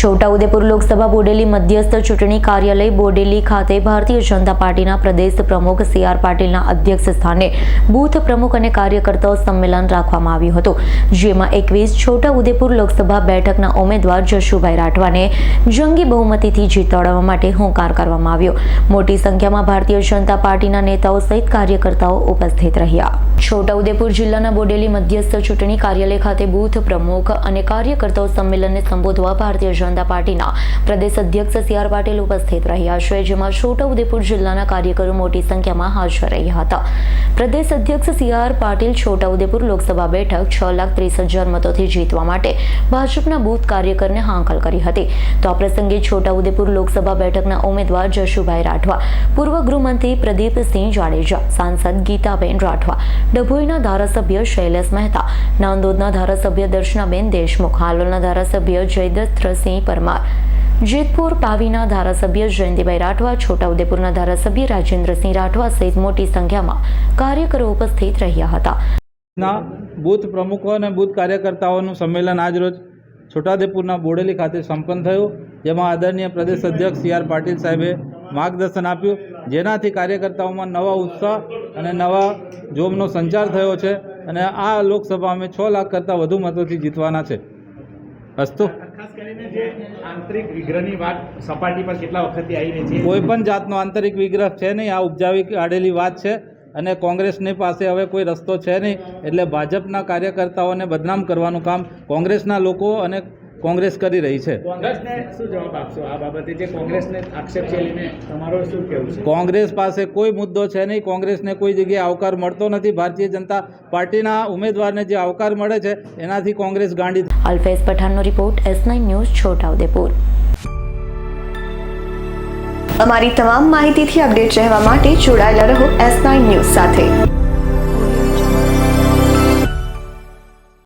છોટાઉદેપુર લોકસભા બોડેલી મધ્યસ્થ ચૂંટણી કાર્યાલય બોડેલી ખાતે ભારતીય જનતા પાર્ટીના પ્રદેશ પ્રમુખ સી આર પાટીલના અધ્યક્ષ સ્થાને બૂથ પ્રમુખ અને કાર્યકર્તાઓ સંમેલન રાખવામાં આવ્યું હતું, જેમાં એકવીસ છોટાઉદેપુર લોકસભા બેઠકના ઉમેદવાર જશુભાઈ રાઠવાને જંગી બહુમતીથી જીતાડવા માટે હુંકાર કરવામાં આવ્યો. મોટી સંખ્યામાં ભારતીય જનતા પાર્ટીના નેતાઓ સહિત કાર્યકર્તાઓ ઉપસ્થિત રહ્યા. છોટાઉદેપુર જિલ્લાના બોડેલી મધ્યસ્થ ચૂંટણી કાર્યાલય ખાતે બૂથ પ્રમુખ અને કાર્યકર્તાઓ સંમેલનને સંબોધવા ભારતીય જનતા પાર્ટીના પ્રદેશ અધ્યક્ષ સી આર પાટીલ ઉપસ્થિત રહ્યા છે, જેમાં છોટાઉદેપુર જિલ્લાના કાર્યકરો મોટી સંખ્યામાં હાજર રહ્યા હતા. પ્રદેશ અધ્યક્ષ સી આર પાટીલ છોટાઉદેપુર લોકસભા બેઠક છ લાખ ત્રીસ હજાર મતોથી જીતવા માટે ભાજપના બૂથ કાર્યકરને હાંકલ કરી હતી. તો આ પ્રસંગે છોટાઉદેપુર લોકસભા બેઠકના ઉમેદવાર જશુભાઈ રાઠવા, પૂર્વ ગૃહમંત્રી પ્રદીપસિંહ જાડેજા, સાંસદ ગીતાબેન રાઠવા, ડભોઈના ધારાસભ્ય શૈલેષ મહેતા, નાંદોદના ધારાસભ્ય દર્શનાબેન દેશમુખ, હાલોલના ધારાસભ્ય જયદત્તસિંહ પરમાર. જેતપુર પાવીના ધારાસભ્ય જયંતિભાઈ રાઠવા, છોટાઉદેપુરના ધારાસભ્ય રાજેન્દ્રસિંહ રાઠવા સહિત મોટી સંખ્યામાં કાર્યકરો ઉપસ્થિત રહ્યા હતા. ના પ્રમુખો અને બૂથ કાર્યકર્તાઓનું સંમેલન આજરોજ છોટાઉદેપુરના બોડેલી ખાતે સંપન્ન થયું, જેમાં આદરણીય પ્રદેશ અધ્યક્ષ સી આર પાટીલ સાહેબે માર્ગદર્શન આપ્યું. જેનાથી કાર્યકર્તાઓમાં નવા ઉત્સાહ અને નવા જોમનો સંચાર થયો છે અને આ લોકસભા અમે છ લાખ કરતાં વધુ મતોથી જીતવાના છે. અસ્તુ. ખાસ કરીને જે આંતરિક વિગ્રહની વાત સપાટી પર કેટલા વખતથી આવીને છે? કોઈ પણ જાતનો આંતરિક વિગ્રહ છે નહીં. આ ઉપજાવી કાઢેલી વાત છે અને કોંગ્રેસની પાસે હવે કોઈ રસ્તો છે નહીં. એટલે ભાજપના કાર્યકર્તાઓને બદનામ કરવાનું કામ કોંગ્રેસના લોકો અને કોંગ્રેસ કરી રહી છે. કોંગ્રેસને શું જવાબ આપશો? આ બાબતે જે કોંગ્રેસને આક્ષેપ છે લઈને તમારો શું કહેવું છે? કોંગ્રેસ પાસે કોઈ મુદ્દો છે નહીં. કોંગ્રેસને કોઈ જગ્યાએ આવકાર મળતો નથી. ભારતીય જનતા પાર્ટીના ઉમેદવારને જે આવકાર મળે છે એનાથી કોંગ્રેસ ગાંડી અલ્ફેઝ પઠાણનો report S nine news Chhota Udepur. અમારી તમામ માહિતીથી અપડેટ રહેવા માટે જોડાયેલા રહો એસ નાઇન ન્યૂઝ સાથે.